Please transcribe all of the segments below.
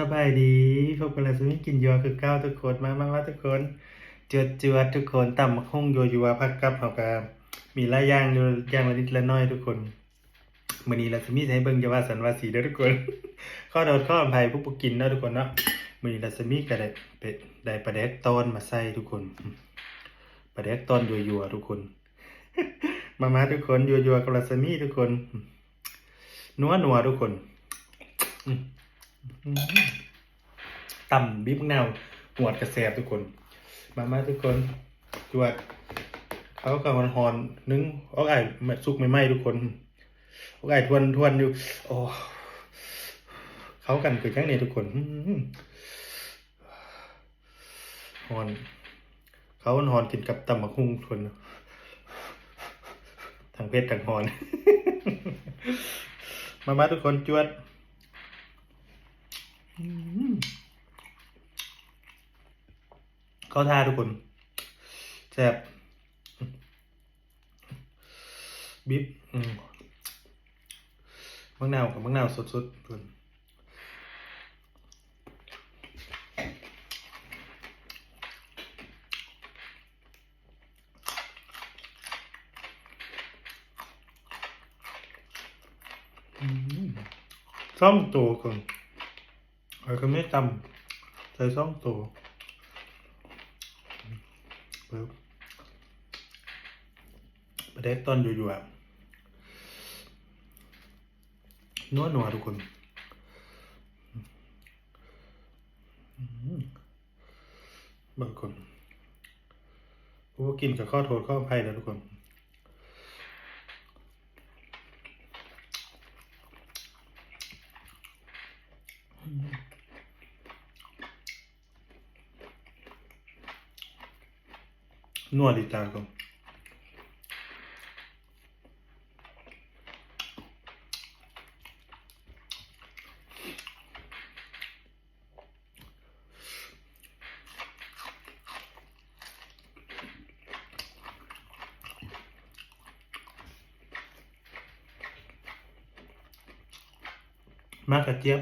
สบายดีพบกันแล้วสมิกินยัวคือเก้าทุกคนมามามาทุกคนเจือดเจือดทุกคนต่ำห้องยัวยัวพักกับเขากมีลายอย่างอยู่ย่างละนิดละน้อยทุกคนมื้อนี้เราสมิให้เบิ่งจะว่าสันวาสีเด้อทุกคน ข้อโดดข้ออภัยผู้ปกินเนาะทุกคนเนาะมื้อนี้เราสมิก็ได้เป็ดได้ปลาแดกตอนมาใส่ทุกคนปลาแดกตอนยัวยัวทุกคน มามาทุกคนยัวยัวกับเราสมิทุกคนนัวนัวทุกคน อืม ต่ำบิ๊บแนวหวดกระแสบทุกคน มามาทุกคนจวด เขากับมันหอนนึงออกไอ้สุกไม่ไหมทุกคนออกไอ้ทวนทวนอยู่ โอ้เขากันคือข้างในทุกคนอื้อหือน เขาหอนกินกับตำมะคุ้งทุกคนทางเพศทางหอน มามาทุกคนจวด อืมเข้าท่าทุกคนแซ่บบิ๊บมะนาวกับมะนาวสดๆทุกคนอืมซ่อมตัวก่อน อาก็ไม่ตำใส่ซ่องตัวปึ๊บประเด็กต้นอยู่ๆอะนัวนัวทุกคนบางคนผู้ว่ากินกับข้อโทษข้ออภัยแล้วทุกคน นัวดีตาก่อนมากกระเจี๊ยบ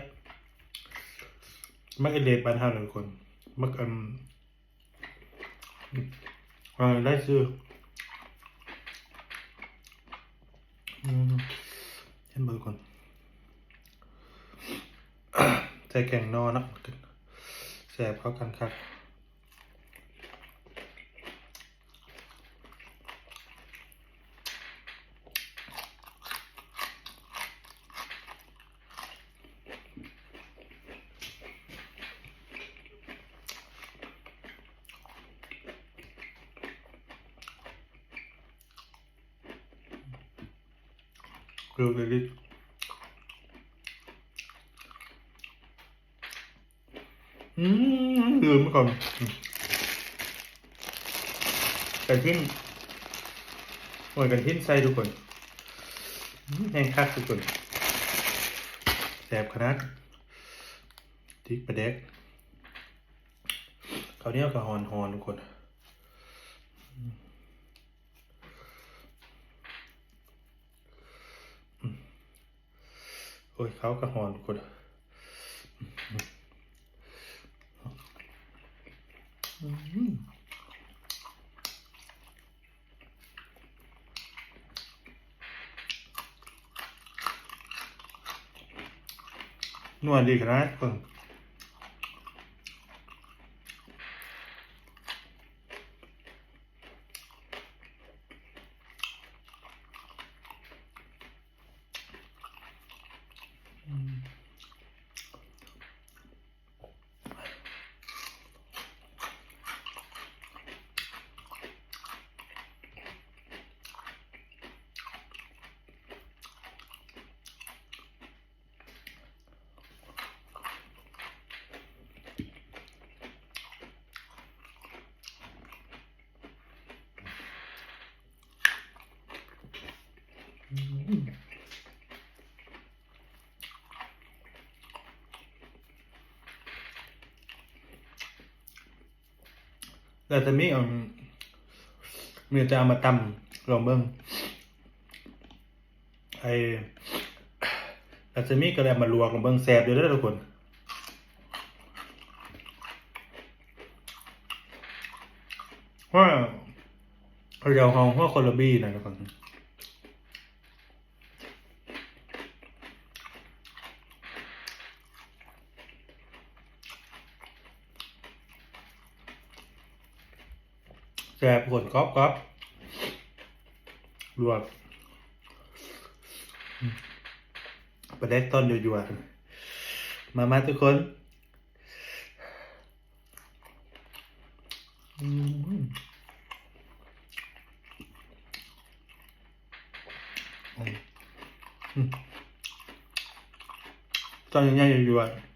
มากกระเลดบานเท่าหนึ่งคนมากอืม อ่าได้ซื้ออืมเห็นเบอร์ก่อนใส่แกงนอนะแสบเข้ากันครับ เกลือเลยอืมลืมไปก่อนกันทิ้นโอ้ยกันทิ้นใส่ทุกคนแห้งคักทุกคนแสบขนาดทิกประเด็กเขาวเนี้ยกับฮอนฮอนทุกคน โอ้ยเขากระหอนกคนนวดดีขนาดทุกค เราจะมีเเมียจะเอามาตำลองเบิ้งไอเราจะมีก็เลยมาลวกลองเบิ้งแซ่บด้วยนะทุกคนว่าเราห้องว่าคอลบี้นะทุกคน แซ่บกดก๊อบก๊อบรวมประเด็กต้นอยัวๆมามาทุกคนอืมอืมอืมต้นยังไงยัวๆ